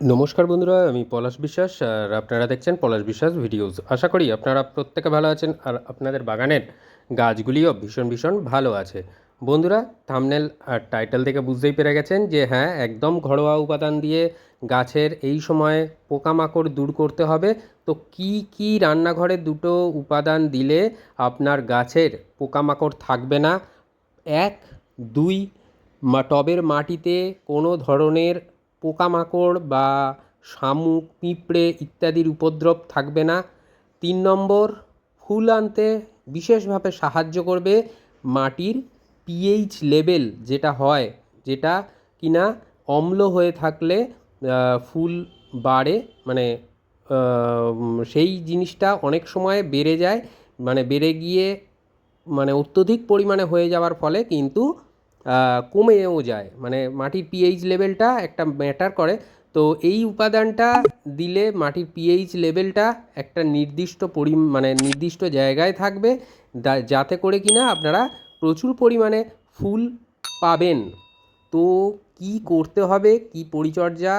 নমস্কার বন্ধুরা, আমি পলাশ বিশ্বাস, আর আপনারা দেখছেন পলাশ বিশ্বাস ভিডিওস। আশা করি আপনারা প্রত্যেকে ভালো আছেন, আর আপনাদের বাগানের গাছগুলিও ভীষণ ভীষণ ভালো আছে। বন্ধুরা থামনেল আর টাইটেল থেকে বুঝতেই পেরে গেছেন যে হ্যাঁ একদম ঘরোয়া উপাদান দিয়ে গাছের এই সময়ে পোকামাকড় দূর করতে হবে। তো কি কি রান্নাঘরে দুটো উপাদান দিলে আপনার গাছের পোকামাকড় থাকবে না? এক, দুই টবের মাটিতে কোনো ধরনের পোকামাকড় বা শামুক, পিঁপড়ে ইত্যাদির উপদ্রব থাকবে না। তিন নম্বর, ফুল আনতে বিশেষভাবে সাহায্য করবে মাটির পিএইচ লেভেল যেটা হয়, যেটা কিনা অম্ল হয়ে থাকলে ফুল বাড়ে মানে সেই জিনিসটা অনেক সময় বেড়ে যায় মানে বেড়ে গিয়ে মানে অত্যধিক পরিমাণে হয়ে যাওয়ার ফলে কিন্তু কমেও যায়। মানে মাটির পিএইচ লেভেলটা একটা ম্যাটার করে। তো এই উপাদানটা দিলে মাটির পিএইচ লেভেলটা একটা নির্দিষ্ট পরি মানে নির্দিষ্ট জায়গায় থাকবে। যাতে করে কিনা আপনারা প্রচুর পরিমাণে ফুল পাবেন। তো কি করতে হবে? কি পরিচর্যা?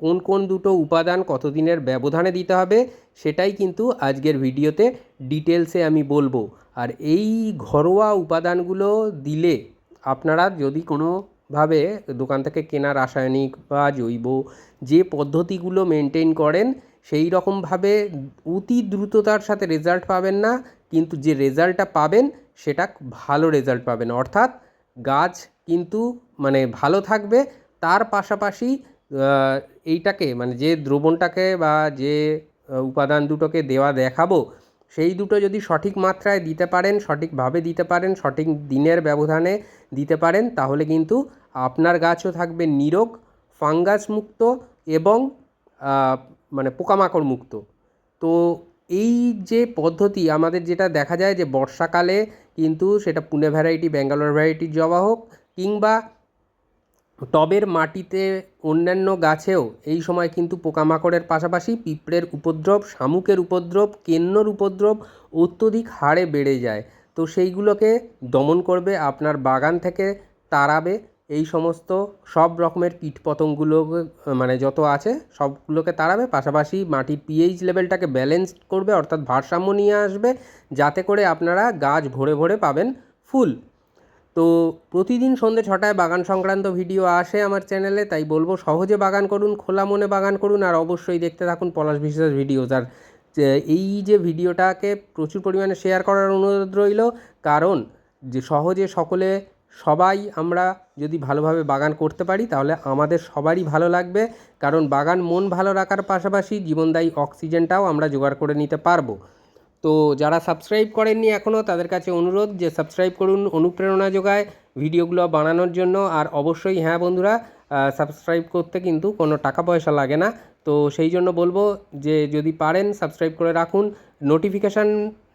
কোন কোন দুটো উপাদান কতদিনের ব্যবধানে দিতে হবে? সেটাই কিন্তু আজকের ভিডিওতে ডিটেলসে আমি বলব। আর এই ঘরোয়া উপাদানগুলো দিলে আপনারা যদি কোনোভাবে দোকান থেকে কেনা রাসায়নিক বা জৈব যে পদ্ধতিগুলো মেনটেন করেন, সেই রকমভাবে অতি দ্রুততার সাথে রেজাল্ট পাবেন না, কিন্তু যে রেজাল্টটা পাবেন, সেটা ভালো রেজাল্ট পাবেন। অর্থাৎ গাছ কিন্তু মানে ভালো থাকবে, তার পাশাপাশি এইটাকে মানে যে দ্রবণটাকে বা যে উপাদান দুটোকে দেওয়া দেখাবো সেই দুটো যদি সঠিক মাত্রায় দিতে পারেন, সঠিকভাবে দিতে পারেন, সঠিক দিনের ব্যবধানে দিতে পারেন, তাহলে কিন্তু আপনার গাছও থাকবে নিরোগ, ফাঙ্গাস মুক্ত এবং মানে পোকামাকড় মুক্ত। তো এই যে পদ্ধতি, আমাদের যেটা দেখা যায় যে বর্ষাকালে কিন্তু সেটা পুনে ভ্যারাইটি ব্যাঙ্গালোর ভ্যারাইটির জবা হোক কিংবা টবের মাটিতে অন্যান্য গাছেও এই সময় কিন্তু পোকামাকড়ের পাশাপাশি পিঁপড়ের উপদ্রব, শামুকের উপদ্রব, কেন্নর উপদ্রব অত্যধিক হারে বেড়ে যায়। তো সেইগুলোকে দমন করবে আপনার বাগান থেকে তাড়াবে। এই সমস্ত সব রকমের কীটপতঙ্গগুলো মানে যত আছে সবগুলোকে তাড়াবে। পাশাপাশি মাটির পিএইচ লেভেলটাকে ব্যালেন্স করবে, অর্থাৎ ভারসাম্য নিয়ে আসবে। যাতে করে আপনারা গাছ ভরে ভরে পাবেন ফুল। তো প্রতিদিন সন্ধ্যে ছটায় বাগান সংক্রান্ত ভিডিও আসে আমার চ্যানেলে, তাই বলব সহজে বাগান করুন, খোলা মনে বাগান করুন, আর অবশ্যই দেখতে থাকুন পলাশ বিশ্বাস ভিডিওস আর এই যে ভিডিওটাকে প্রচুর পরিমাণে শেয়ার করার অনুরোধ রইল, কারণ যে সহজে সকলে, সবাই আমরা যদি ভালোভাবে বাগান করতে পারি, তাহলে আমাদের সবারই ভালো লাগবে। কারণ বাগান মন ভালো রাখার পাশাপাশি জীবনদায়ী অক্সিজেনটাও আমরা জোগাড় করে নিতে পারব। তো যারা সাবস্ক্রাইব করেননি এখনও তাদের কাছে অনুরোধ যে সাবস্ক্রাইব করুন, অনুপ্রেরণা যোগায় ভিডিওগুলো বানানোর জন্য। আর অবশ্যই হ্যাঁ বন্ধুরা সাবস্ক্রাইব করতে কিন্তু কোনো টাকা পয়সা লাগে না। তো সেই জন্য বলব যে যদি পারেন সাবস্ক্রাইব করে রাখুন। নোটিফিকেশান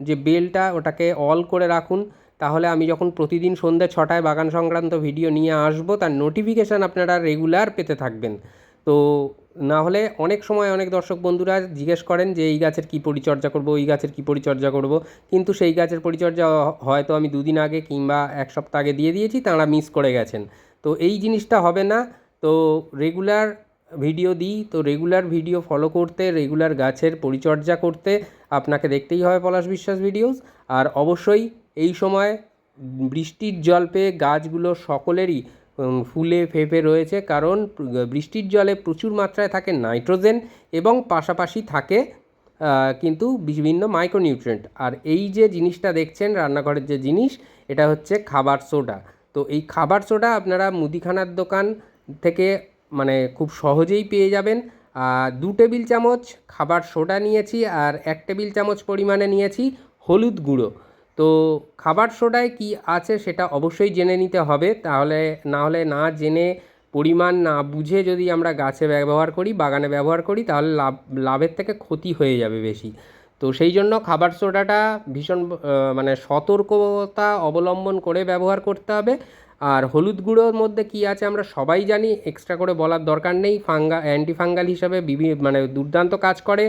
যে বেলটা ওটাকে অল করে রাখুন। তাহলে আমি যখন প্রতিদিন সন্ধ্যে ছটায় বাগান সংক্রান্ত ভিডিও নিয়ে আসব, তার নোটিফিকেশান আপনারা রেগুলার পেতে থাকবেন। তো না হলে অনেক সময় অনেক দর্শক বন্ধুরা জিজ্ঞেস করেন যে এই গাছের কী পরিচর্যা করব ওই গাছের কী পরিচর্যা করব। কিন্তু সেই গাছের পরিচর্যা হয়তো আমি দুদিন আগে কিংবা এক সপ্তাহ আগে দিয়ে দিয়েছি, তারা মিস করে গেছেন। তো এই জিনিসটা হবে না। তো রেগুলার ভিডিও দিই। তো রেগুলার ভিডিও ফলো করতে, রেগুলার গাছের পরিচর্যা করতে আপনাকে দেখতেই হবে পলাশ বিশ্বাস ভিডিওস। আর অবশ্যই এই সময় বৃষ্টির জল পেয়ে গাছগুলো সকলেরই ফুলে ফেঁপে রয়েছে কারণ বৃষ্টির জলে প্রচুর মাত্রায় থাকে নাইট্রোজেন এবং পাশাপাশি থাকে কিন্তু বিভিন্ন মাইক্রোনিউট্রিয়েন্ট। আর এই যে জিনিসটা দেখছেন, রান্নাঘরের যে জিনিস, এটা হচ্ছে খাবার সোডা। তো এই খাবার সোডা আপনারা মুদিখানার দোকান থেকে মানে খুব সহজেই পেয়ে যাবেন। আর দু টেবিল চামচ খাবার সোডা নিয়েছি আর এক টেবিল চামচ পরিমাণে নিয়েছি হলুদ গুঁড়ো। তো খাবার সোডায় কি আছে সেটা অবশ্যই জেনে নিতে হবে। তাহলে না হলে না জেনে পরিমাণ না বুঝে যদি আমরা গাছে ব্যবহার করি, বাগানে ব্যবহার করি, তাহলে লাভ, লাভের থেকে ক্ষতি হয়ে যাবে বেশি। তো সেই জন্য খাবার সোডাটা ভীষণ মানে সতর্কতা অবলম্বন করে ব্যবহার করতে হবে। আর হলুদ গুঁড়োর মধ্যে কি আছে আমরা সবাই জানি এক্সট্রা করে বলার দরকার নেই। ফাঙ্গা অ্যান্টি ফাঙ্গাল হিসাবে বিভি মানে দুর্দান্ত কাজ করে।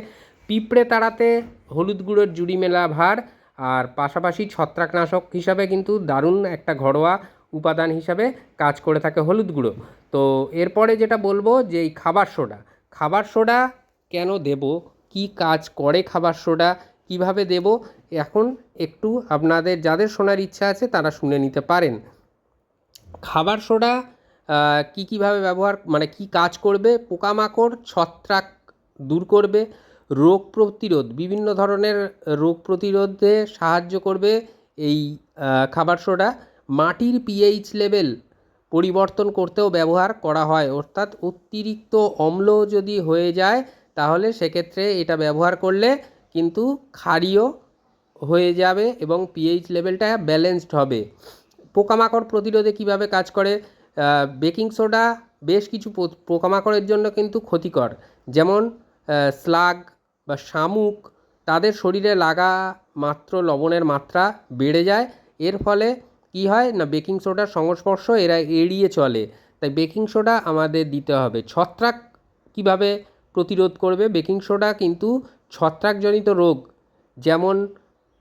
পিঁপড়ে তাড়াতে হলুদ গুঁড়োর জুড়ি মেলা ভার আর পাশাপাশি ছত্রাকনাশক হিসাবে কিন্তু দারুণ একটা ঘরোয়া উপাদান হিসাবে কাজ করে থাকে হলুদ গুঁড়ো। তো এরপরে যেটা বলব যে এই খাবার সোডা খাবার সোডা কেন দেব? কি কাজ করে খাবার সোডা? কীভাবে দেব? এখন একটু আপনাদের যাদের শোনার ইচ্ছা আছে তারা শুনে নিতে পারেন। খাবার সোডা কি কীভাবে ব্যবহার মানে কি কাজ করবে? পোকামাকড়, ছত্রাক দূর করবে রোগ প্রতিরোধ, বিভিন্ন ধরনের রোগ প্রতিরোধে সাহায্য করবে এই খাবার সোডা। মাটির পিএইচ লেভেল পরিবর্তন করতেও ব্যবহার করা হয়। অর্থাৎ অতিরিক্ত অম্ল যদি হয়ে যায়, তাহলে সেক্ষেত্রে এটা ব্যবহার করলে কিন্তু ক্ষারীয় হয়ে যাবে এবং পিএইচ লেভেলটা ব্যালেন্সড হবে। পোকামাকড় প্রতিরোধে কীভাবে কাজ করে? বেকিং সোডা বেশ কিছু পোকামাকড়ের জন্য কিন্তু ক্ষতিকর। যেমন স্লাগ বা শামুক, তাদের শরীরে লাগা মাত্র লবণের মাত্রা বেড়ে যায়। এর ফলে কি হয় না, বেকিং সোডার সংস্পর্শ এরা এড়িয়ে চলে। তাই বেকিং সোডা আমাদের দিতে হবে। ছত্রাক কীভাবে প্রতিরোধ করবে? বেকিং সোডা কিন্তু ছত্রাকজনিত রোগ, যেমন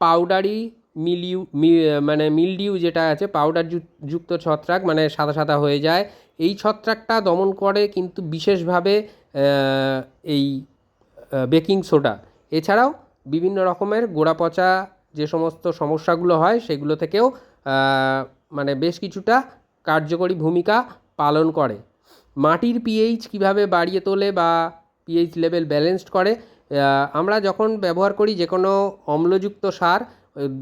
পাউডারি মিলিউ মানে মিলডিউ যেটা আছে, পাউডার যুক্ত ছত্রাক মানে সাদা সাদা হয়ে যায়। এই ছত্রাকটা দমন করে কিন্তু বিশেষভাবে এই বেকিং সোডা। এছাড়াও বিভিন্ন রকমের গোড়া পচা যে সমস্ত সমস্যাগুলো হয়, সেগুলো থেকেও মানে বেশ কিছুটা কার্যকরী ভূমিকা পালন করে। মাটির পিএইচ কীভাবে বাড়িয়ে তোলে বা পিএইচ লেভেল ব্যালেন্সড করে আমরা যখন ব্যবহার করি যে কোনো অম্লযুক্ত সার,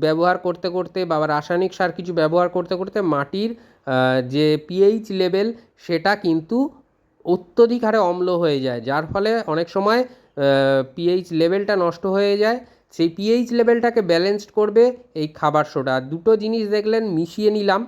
ব্যবহার করতে করতে বা রাসায়নিক সার কিছু ব্যবহার করতে করতে মাটির যে পিএইচ লেভেল সেটা কিন্তু অত্যধিক হারে অম্ল হয়ে যায়। যার ফলে অনেক সময় পিএইচ লেভেলটা নষ্ট হয়ে যায়, সেই পিএইচ লেভেলটাকে ব্যালেন্সড করবে এই খাবার সোডা। দুটো জিনিস দেখলেন, মিশিয়ে নিলাম।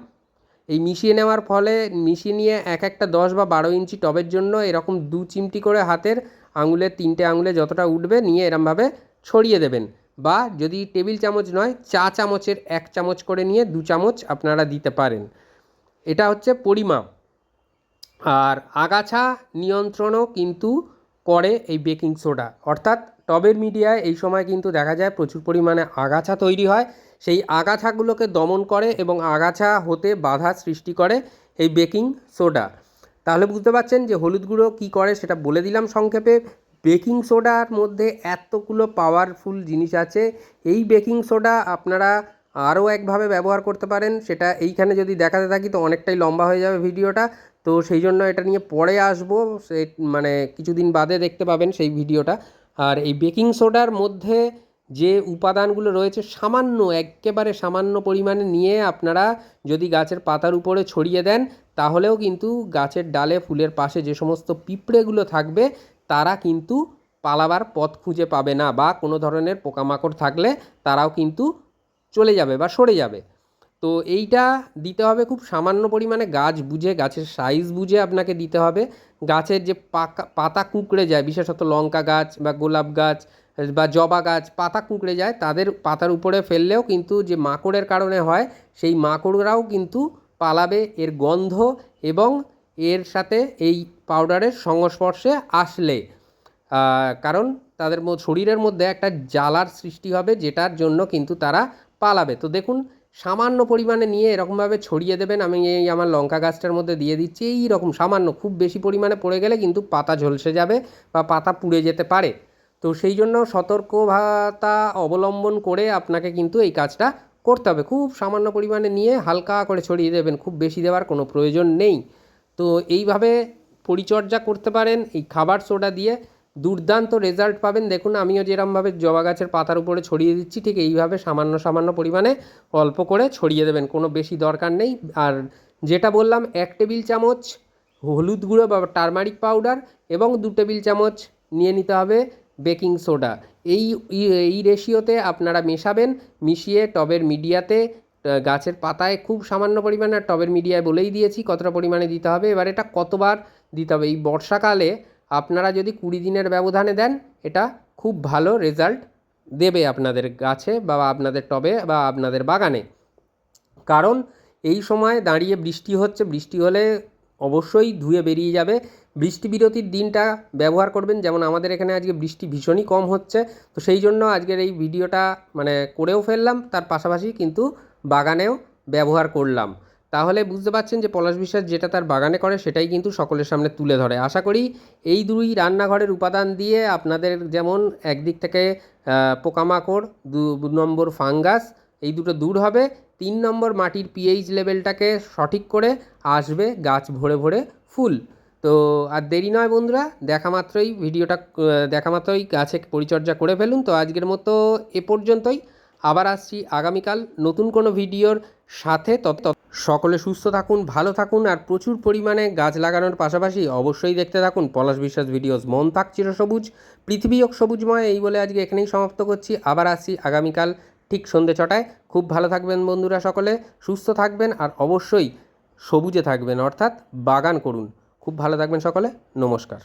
এই মিশিয়ে নেওয়ার ফলে মিশিয়ে নিয়ে এক একটা দশ বা বারো ইঞ্চি টবের জন্য এরকম দু চিমটি করে হাতের আঙুলের তিনটে আঙুলে যতটা উঠবে নিয়ে এরমভাবে ছড়িয়ে দেবেন। বা যদি টেবিল চামচ নয়, চা চামচের এক চামচ করে নিয়ে দু চামচ আপনারা দিতে পারেন। এটা হচ্ছে পরিমাপ। আর আগাছা নিয়ন্ত্রণও কিন্তু করে এই বেকিং সোডা। অর্থাৎ টবের মিডিয়ায় এই সময় কিন্তু দেখা যায় প্রচুর পরিমাণে আগাছা তৈরি হয়। সেই আগাছাগুলোকে দমন করে এবং আগাছা হতে বাধা সৃষ্টি করে এই বেকিং সোডা। তাহলে বুঝতে পারছেন যে হলুদ গুঁড়ো কী করে সেটা বলে দিলাম সংক্ষেপে। বেকিং সোডার মধ্যে এতগুলো পাওয়ারফুল জিনিস আছে। এই বেকিং সোডা আপনারা আরও একভাবে ব্যবহার করতে পারেন। সেটা এইখানে যদি দেখাতে থাকি তো অনেকটাই লম্বা হয়ে যাবে ভিডিওটা। তো সেই জন্য এটা নিয়ে পরে আসব। সে মানে কিছুদিন বাদে দেখতে পাবেন সেই ভিডিওটা। আর এই বেকিং সোডার মধ্যে যে উপাদানগুলো রয়েছে সামান্য, একেবারে সামান্য পরিমাণে নিয়ে আপনারা যদি গাছের পাতার উপরে ছড়িয়ে দেন, তাহলেও কিন্তু গাছের ডালে, ফুলের পাশে যে সমস্ত পিঁপড়েগুলো থাকবে, তারা কিন্তু পালাবার পথ খুঁজে পাবে না বা কোনো ধরনের পোকামাকড় থাকলে তারাও কিন্তু চলে যাবে বা সরে যাবে। তো এইটা দিতে হবে খুব সামান্য পরিমাণে গাছ বুঝে, গাছের সাইজ বুঝে আপনাকে দিতে হবে। গাছের যে পাকা, পাতা কুঁকড়ে যায়, বিশেষত লঙ্কা গাছ বা গোলাপ গাছ বা জবা গাছ, পাতা কুঁকড়ে যায়, তাদের পাতার উপরে ফেললেও কিন্তু যে মাকড়ের কারণে হয়, সেই মাকড়রাও কিন্তু পালাবে এর গন্ধ এবং এর সাথে এই পাউডারের সংস্পর্শে আসলে। কারণ তাদের শরীরের মধ্যে একটা জ্বালার সৃষ্টি হবে, যেটার জন্য কিন্তু তারা পালাবে। তো দেখুন সামান্য পরিমাণে নিয়ে এরকমভাবে ছড়িয়ে দেবেন। আমি এই আমার লঙ্কা গাছটার মধ্যে দিয়ে দিচ্ছি। এই রকম সামান্য খুব বেশি পরিমাণে পড়ে গেলে কিন্তু পাতা ঝলসে যাবে বা পাতা পুড়ে যেতে পারে। তো সেই জন্য সতর্কতা অবলম্বন করে আপনাকে কিন্তু এই কাজটা করতে হবে। খুব সামান্য পরিমাণে নিয়ে হালকা করে ছড়িয়ে দেবেন। খুব বেশি দেওয়ার কোনো প্রয়োজন নেই। তো এইভাবে পরিচর্যা করতে পারেন। এই খাবার সোডা দিয়ে দুর্দান্ত রেজাল্ট পাবেন। দেখুন, আমিও যেরমভাবে জবা গাছের পাতার উপরে ছড়িয়ে দিচ্ছি, ঠিক এইভাবে সামান্য সামান্য পরিমাণে অল্প করে ছড়িয়ে দেবেন, কোনো বেশি দরকার নেই। আর যেটা বললাম, এক টেবিল চামচ হলুদ গুঁড়ো বা টারমারিক পাউডার এবং দু টেবিল চামচ নিয়ে নিতে হবে বেকিং সোডা। এই এই রেশিওতে আপনারা মেশাবেন, মিশিয়ে টবের মিডিয়াতে গাছের পাতায় খুব সামান্য পরিমাণে টবের মিডিয়ায় বলেই দিয়েছি কতটা পরিমাণে দিতে হবে। এবার এটা কতবার দিতে হবে? এই বর্ষাকালে আপনারা যদি কুড়ি দিনের ব্যবধানে দেন, এটা খুব ভালো রেজাল্ট দেবে আপনাদের গাছে বা আপনাদের টবে বা আপনাদের বাগানে। কারণ এই সময় দাঁড়িয়ে বৃষ্টি হচ্ছে, বৃষ্টি হলে অবশ্যই ধুয়ে বেরিয়ে যাবে। বৃষ্টি বিরতির দিনটা ব্যবহার করবেন, যেমন আমাদের এখানে আজকে বৃষ্টি ভীষণই কম হচ্ছে। তো সেই জন্য আজকের এই ভিডিওটা মানে করেও ফেললাম, তার পাশাপাশি কিন্তু বাগানেও ব্যবহার করলাম। তাহলে বুঝতে পারছেন যে পলাশ বিশ্বাস যেটা তার বাগানে করে সেটাই কিন্তু সকলের সামনে তুলে ধরে। আশা করি এই দুই রান্নাঘরের উপাদান দিয়ে আপনাদের যেমন একদিক থেকে পোকামাকড়, দু নম্বর ফাঙ্গাস, এই দুটো দূর হবে। তিন নম্বর মাটির পিএইচ লেভেলটাকে সঠিক করে আসবে গাছ ভরে ভরে ফুল। তো আর দেরি নয় বন্ধুরা, দেখা মাত্রই, ভিডিওটা দেখা মাত্রই গাছে পরিচর্যা করে ফেলুন। তো আজকের মতো এ পর্যন্তই। আবার আসছি আগামীকাল নতুন কোনো ভিডিওর সাথে। তত সকলে সুস্থ থাকুন, ভালো থাকুন, আর প্রচুর পরিমাণে গাছ লাগানোর পাশাপাশি অবশ্যই দেখতে থাকুন পলাশ বিশ্বাস ভিডিওস। মন থাক চিরসবুজ পৃথিবী হোক সবুজময়, এই বলে আজকে এখানেই সমাপ্ত করছি। আবার আসছি আগামীকাল ঠিক সন্ধে ছটায়। খুব ভালো থাকবেন বন্ধুরা সকলে, সুস্থ থাকবেন, আর অবশ্যই সবুজে থাকবেন, অর্থাৎ বাগান করুন। খুব ভালো থাকবেন সকলে, নমস্কার।